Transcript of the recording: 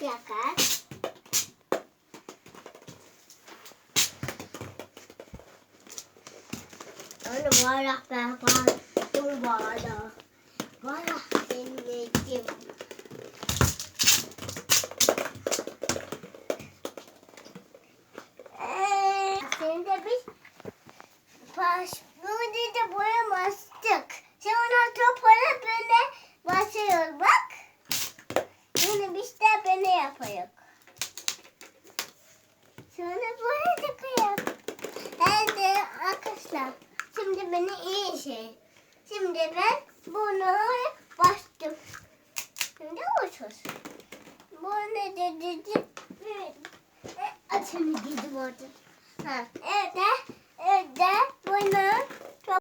yakar. Onu var ben. Dur bana. Bana dinledim. Eee, Şimdi biz baş, bunu da boyamazdık. Sonra toplara böyle basıyoruz bak. Bunu biz yapıyoruz. Sonra böyle takıyoruz. Evet arkadaşlar. Şimdi beni iyi şey. Şimdi ben bunu bastım. Şimdi uçur. Bu ne dedi? Açını gidip orada. Ha, evde